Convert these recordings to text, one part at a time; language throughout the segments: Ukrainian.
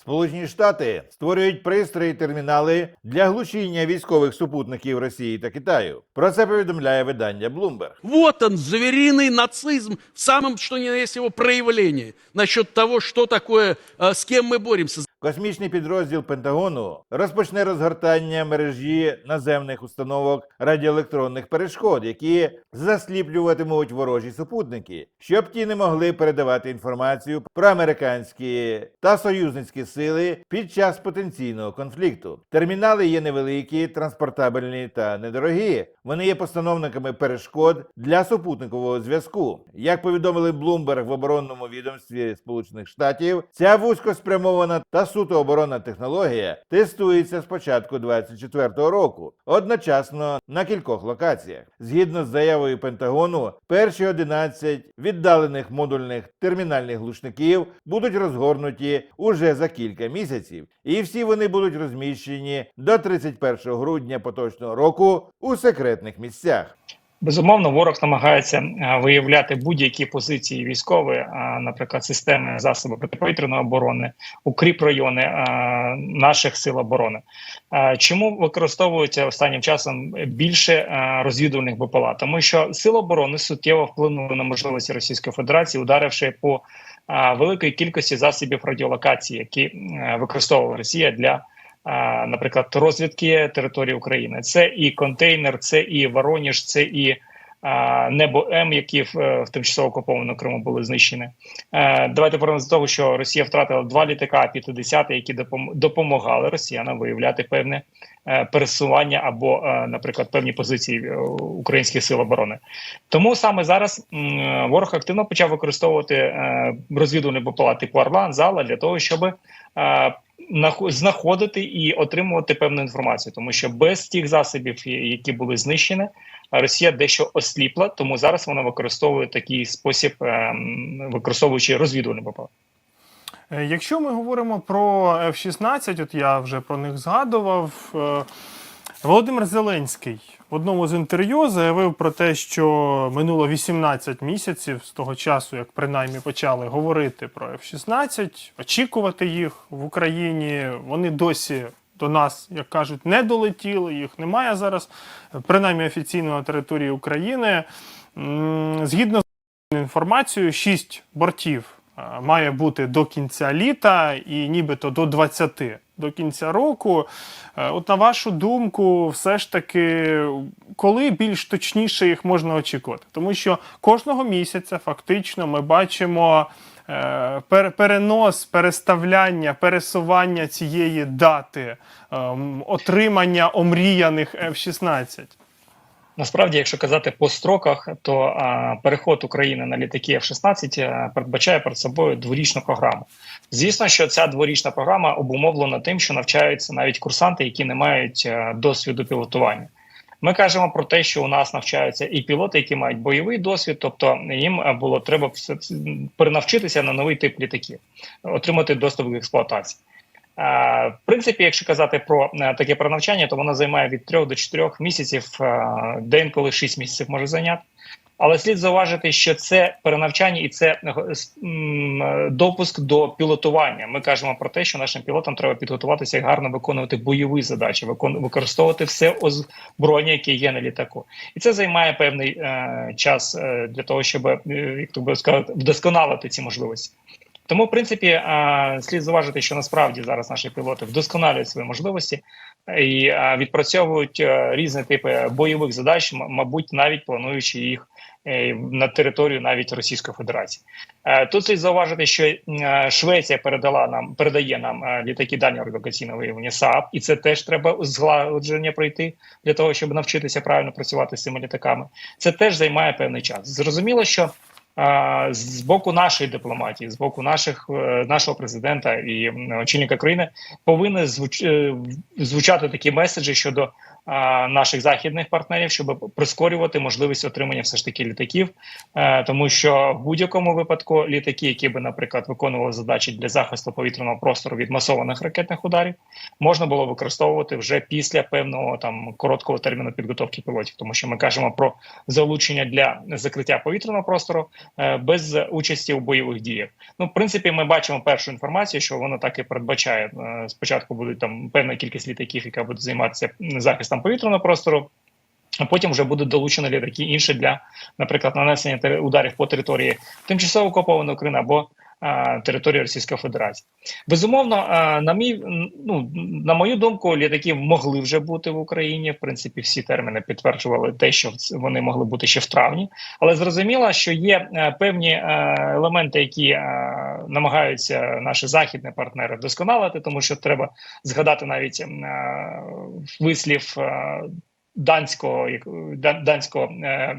Сполучені Штати створюють пристрої термінали для глушіння військових супутників Росії та Китаю. Про це повідомляє видання Bloomberg. Вот он, звериный нацизм в самом, что ни на есть его проявлении. Насчет того, что такое, э, с кем мы боремся. Космічний підрозділ Пентагону розпочне розгортання мережі наземних установок радіоелектронних перешкод, які засліплюватимуть ворожі супутники, щоб ті не могли передавати інформацію про американські та союзницькі сили під час потенційного конфлікту. Термінали є невеликі, транспортабельні та недорогі. Вони є постановниками перешкод для супутникового зв'язку. Як повідомили Bloomberg в оборонному відомстві Сполучених Штатів, ця вузькоспрямована та суто оборонна технологія тестується з початку 2024 року, одночасно на кількох локаціях. Згідно з заявою Пентагону, перші 11 віддалених модульних термінальних глушників будуть розгорнуті уже за кілька місяців, і всі вони будуть розміщені до 31 грудня поточного року у секретних місцях. Безумовно, ворог намагається е, виявляти будь-які позиції військові, наприклад, системи засоби протиповітряної оборони, укріп райони наших сил оборони. Чому використовується останнім часом більше розвідувальних БПЛА? Тому що сили оборони суттєво вплинули на можливості Російської Федерації, ударивши по а, великої кількості засобів радіолокації, які е, використовувала Росія для. Наприклад, розвідки території України це і контейнер, це і Вороніж, це і небо М, які в, е, в тимчасово окупованому Криму були знищені. Е, Давайте повернемося до того, що Росія втратила два літака 50 які допом- допомагали росіянам виявляти певне е, пересування або, наприклад, певні позиції українських сил оборони. Тому саме зараз ворог активно почав використовувати розвідувальні БПЛА типу Орлан, Зала для того, щоб знаходити і отримувати певну інформацію, тому що без тих засобів, які були знищені, Росія дещо осліпла, тому зараз вона використовує такий спосіб, ем, використовуючи розвідувальні БПЛА. Е, Якщо ми говоримо про F-16, от я вже про них згадував. Володимир Зеленський в одному з інтерв'ю заявив про те, що минуло 18 місяців з того часу, як принаймні почали говорити про F-16, очікувати їх в Україні. Вони досі до нас, як кажуть, не долетіли. Їх немає зараз, принаймні офіційно на території України. Згідно з інформацією, 6 бортів е, має бути до кінця літа і нібито до 20 до кінця року. Е, От на вашу думку, все ж таки, коли більш точніше їх можна очікувати? Тому що кожного місяця фактично ми бачимо е, перенос, переставляння, пересування цієї дати ем, отримання омріяних F-16. Насправді, якщо казати по строках, то а, переход України на літаки F-16 передбачає перед собою дворічну програму. Звісно, що ця дворічна програма обумовлена тим, що навчаються навіть курсанти, які не мають а, досвіду пілотування. Ми кажемо про те, що у нас навчаються і пілоти, які мають бойовий досвід, тобто їм було треба перенавчитися на новий тип літаків, отримати доступ до експлуатації. В принципі, якщо казати про е, таке перенавчання, то воно займає від 3 до 4 місяців, е, деколи 6 місяців може зайняти. Але слід зауважити, що це перенавчання і це е, допуск до пілотування. Ми кажемо про те, що нашим пілотам треба підготуватися і гарно виконувати бойові задачі, використовувати все озброєння, яке є на літаку. І це займає певний е, час е, для того, щоб е, як би сказати, вдосконалити ці можливості. Тому, в принципі, е, слід зауважити, що насправді зараз наші пілоти вдосконалюють свої можливості і е, відпрацьовують е, різні типи бойових задач, мабуть, навіть плануючи їх на територію навіть Російської Федерації. Тут слід зауважити, що Швеція передала нам передає нам літаки дальнього радіолокаційного виявлення САП, і це теж треба згладження пройти для того, щоб навчитися правильно працювати з цими літаками. Це теж займає певний час. Зрозуміло, що з боку нашої дипломатії, з боку наших е, нашого президента і очільника країни повинні е, звучати такі меседжі щодо наших західних партнерів, щоб прискорювати можливість отримання все ж таки літаків, Е, тому що в будь-якому випадку літаки, які би, наприклад, виконували задачі для захисту повітряного простору від масованих ракетних ударів, можна було використовувати вже після певного там короткого терміну підготовки пілотів, тому що ми кажемо про залучення для закриття повітряного простору е, без участі у бойових діях. Ну, в принципі, ми бачимо першу інформацію, що воно так і передбачає. Е, Спочатку будуть там певна кількість літаків, яка буде займатися захистом повітряного простору. А потім вже будуть долучені літаки інші для, наприклад, нанесення ударів по території тимчасово окупованої України або а, території Російської Федерації. Безумовно, а, на мій ну на мою думку, літаки могли вже бути в Україні. В принципі, всі терміни підтверджували те, що вони могли бути ще в травні. Але зрозуміло, що є е, певні е, елементи, які е, намагаються наші західні партнери вдосконалити, тому що треба згадати навіть е, вислів. е, Данського як- данського е,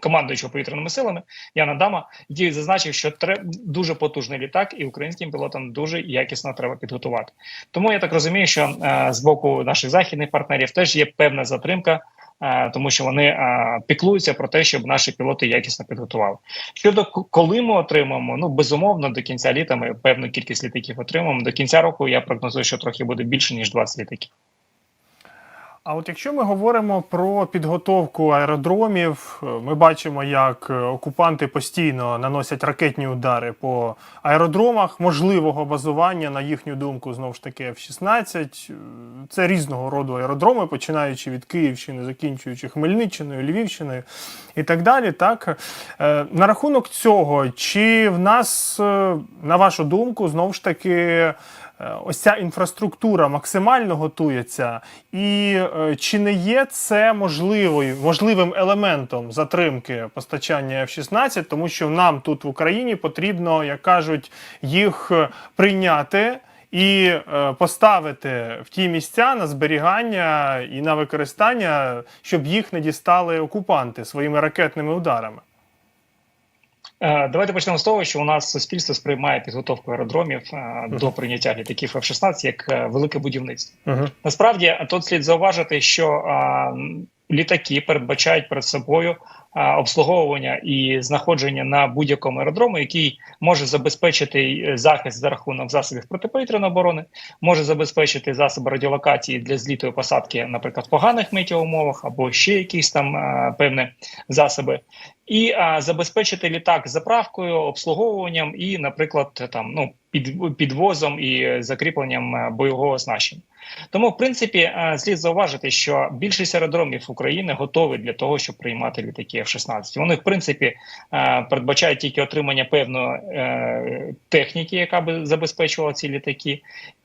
командуючого повітряними силами Яна Дама, який зазначив, що тре, дуже потужний літак, і українським пілотам дуже якісно треба підготувати. Тому я так розумію, що з боку наших західних партнерів теж є певна затримка. Е, Тому що вони е, піклуються про те, щоб наші пілоти якісно підготували. Щодо коли ми отримаємо, ну безумовно, до кінця літа ми певну кількість літаків отримаємо. До кінця року я прогнозую, що трохи буде більше ніж 20 літаків. А от якщо ми говоримо про підготовку аеродромів, е, ми бачимо, як е, окупанти постійно наносять ракетні удари по аеродромах можливого базування, на їхню думку, знову ж таки, F-16. Е, Це різного роду аеродроми, починаючи від Київщини, закінчуючи Хмельниччиною, Львівщиною і так далі. Так на рахунок цього, чи в нас, на вашу думку, знову ж таки. Е, Ось ця інфраструктура максимально готується, і е, чи не є це можливою, можливим елементом затримки постачання F-16, тому що нам тут в Україні потрібно, як кажуть, їх е, прийняти і поставити в ті місця на зберігання і на використання, щоб їх не дістали окупанти своїми ракетними ударами. Е, Давайте почнемо з того, що у нас суспільство сприймає підготовку аеродромів е, до прийняття літаків F-16 як е, велике будівництво. Угу. Насправді тут слід зауважити, що літаки передбачають перед собою обслуговування і знаходження на будь-якому аеродрому, який може забезпечити е, захист за рахунок засобів протиповітряної оборони, може забезпечити засоби радіолокації для зліту і посадки, наприклад, в поганих метеоумовах або ще якісь там а, певні засоби. І забезпечити літак заправкою, обслуговуванням і, наприклад, там ну під, підвозом і закріпленням е, бойового оснащення. Тому, в принципі, е, слід зауважити, що більшість аеродромів України готові для того, щоб приймати літаки F-16. Вони, в принципі, е, передбачають тільки отримання певної е, техніки, яка би забезпечувала ці літаки.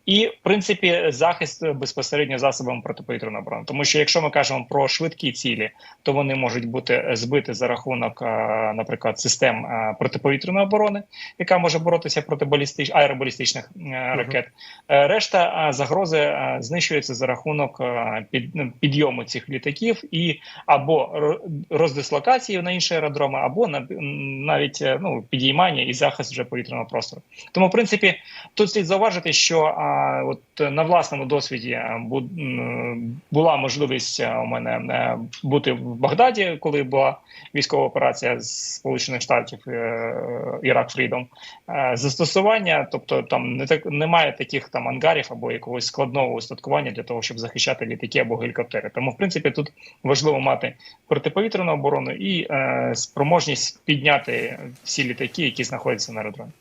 І, в принципі, захист безпосередньо засобами протиповітряної оборони. Тому що якщо ми кажемо про швидкі цілі, то вони можуть бути збиті за рахунок, е, наприклад, систем е, протиповітряної оборони, яка може боротися проти балістич... аеробалістичних е, ракет. Е, Решта е, загрози е, знищується за рахунок е, під, ну, підйому цих літаків і або ро- роздислокації на інші аеродроми, або на навіть е, ну підіймання і захист вже повітряного простору. Тому, в принципі, тут слід зауважити, що от е, на власному досвіді е, бу, була можливість е, у мене бути в Багдаді, коли була військова операція з Сполучених Штатів Ірак Фрідом. Застосування, тобто там не так немає таких там ангарів або якогось складного устаткування для того, щоб захищати літаки або гелікоптери. Тому, в принципі, тут важливо мати протиповітряну оборону і спроможність підняти всі літаки, які знаходяться на аеродромі.